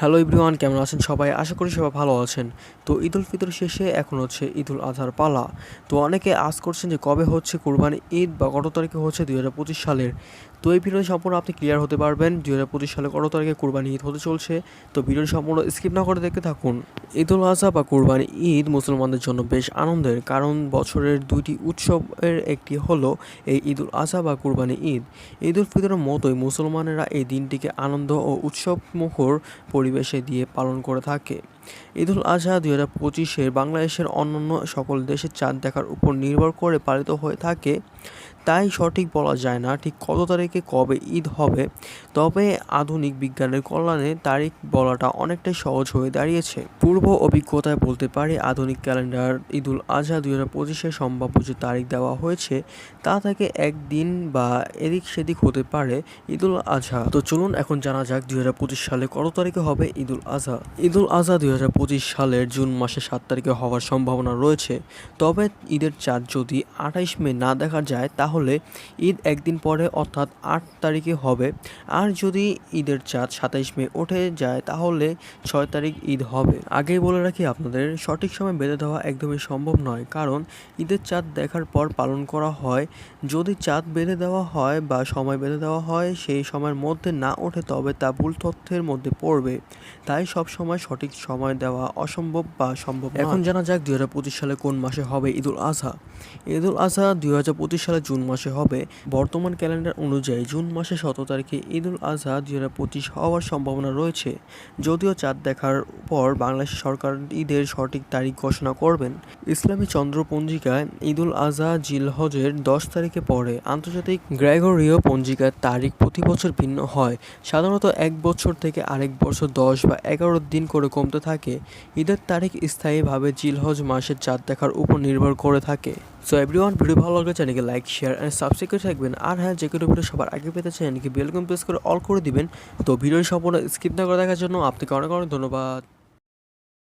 Hello everyone, কেমন আছেন সবাই? আশা করি সবাই ভালো আছেন। তো ঈদ উল ফিতর শেষে এখন হচ্ছে ঈদ উল আজহার পালা। তো অনেকে আজ করছেন যে কবে হচ্ছে কোরবানি ঈদ বা কত তারিখে হচ্ছে দুই হাজার পঁচিশ সালের? তো এই ভিডিও সম্পূর্ণ আপনি ক্লিয়ার হতে পারবেন। দুই হাজার পঁচিশ সালে কত তারিখে কোরবানি ঈদ হতে চলছে? তো ভিডিওটি সম্পূর্ণ স্কিপ না করে দেখতে থাকুন। ঈদ উল আজহা বা কুরবানি ঈদ মুসলমানদের জন্য বেশ আনন্দের, কারণ বছরের দুইটি উৎসবের একটি হল এই ঈদ উল আজহা বা কুরবানি ঈদ। ঈদ উল ফিতরের মতোই মুসলমানেরা এই দিনটিকে আনন্দ ও উৎসবমুখর পরিবেশে দিয়ে পালন করে থাকে। ঈদ উল আজহা দুই হাজার পঁচিশে বাংলাদেশের অন্যান্য সকল দেশের চাঁদ দেখার উপর নির্ভর করে পালিত হয়ে থাকে। তাই সঠিক বলা যায় না ঠিক কত তারিখে কবে ঈদ হবে। তবে আধুনিক বিজ্ঞানের কল্যাণে তারিখ বলাটা অনেকটাই সহজ হয়ে দাঁড়িয়েছে। পূর্ব অভিজ্ঞতায় বলতে পারি, আধুনিক ক্যালেন্ডার ঈদ উল আজহা দুই হাজার পঁচিশের সম্ভাব্য যে তারিখ দেওয়া হয়েছে, তা থেকে একদিন বা এদিক সেদিক হতে পারে ঈদ উল আজহা। তো চলুন এখন জানা যাক দুই হাজার পঁচিশ সালে কত তারিখে হবে ঈদ উল আজহা। ঈদ উল আজহা দুই হাজার পঁচিশ সালের জুন মাসের সাত তারিখে হওয়ার সম্ভাবনা রয়েছে। তবে ঈদের চাঁদ যদি আঠাইশ মে না দেখা যায়, তাহলে ঈদ একদিন পরে অর্থাৎ আট তারিখে হবে। আর যদি ঈদের চাঁদ সাতাইশ মে উঠে যায়, তাহলে ছয় তারিখ ঈদ হবে। আগেই বলে রাখি, আপনাদের সঠিক সময় বেঁধে দেওয়া একদমই সম্ভব নয়। কারণ ঈদের চাঁদ দেখার পর পালন করা হয়। যদি চাঁদ বেঁধে দেওয়া হয় বা সময় বেঁধে দেওয়া হয়, সেই সময়ের মধ্যে না ওঠে, তবে তা ভুল তথ্যের মধ্যে পড়বে। তাই সব সময় সঠিক সময় দেওয়া অসম্ভব বা সম্ভব এখন জানা যাক দুই হাজার পঁচিশ সালে কোন মাসে হবে ঈদুল আজহা ঈদুল আজহা দুই হাজার পঁচিশ সালে জুন মাসে হবে। বর্তমান ক্যালেন্ডার অনুযায়ী জুন মাসে সতেরো তারিখে ঈদুল আজহা দুই হাজার পঁচিশ হওয়ার সম্ভাবনা রয়েছে। যদিও চাঁদ দেখার পর বাংলাদেশ সরকার ঈদের সঠিক তারিখ ঘোষণা করবেন। ইসলামী চন্দ্র পঞ্জিকায় ঈদুল আজহা জিলহজের দশ তারিখে পড়ে। আন্তর্জাতিক গ্রেগরীয় পঞ্জিকার তারিখ প্রতি বছর ভিন্ন হয়। সাধারণত এক বছর থেকে আরেক বছর দশ বা এগারো দিন করে কমতে থাকে। ঈদের তারিখ স্থায়ীভাবে জিলহজ মাসের চাঁদ দেখার উপর নির্ভর করে থাকে। সো এভরিওয়ান ভিডিও ভালো লাগলে চ্যানেলকে লাইক শেয়ার অ্যান্ড সাবস্ক্রাইব করে থাকবেন। আর হ্যাঁ যে কোনো ভিডিও সবার আগে পেতে চ্যানেলকে বেলকম প্রেস করে অল করে দিবেন। তো ভিডিও সম্পূর্ণ স্কিপ না করে দেখার জন্য আপনাকে অনেক অনেক ধন্যবাদ।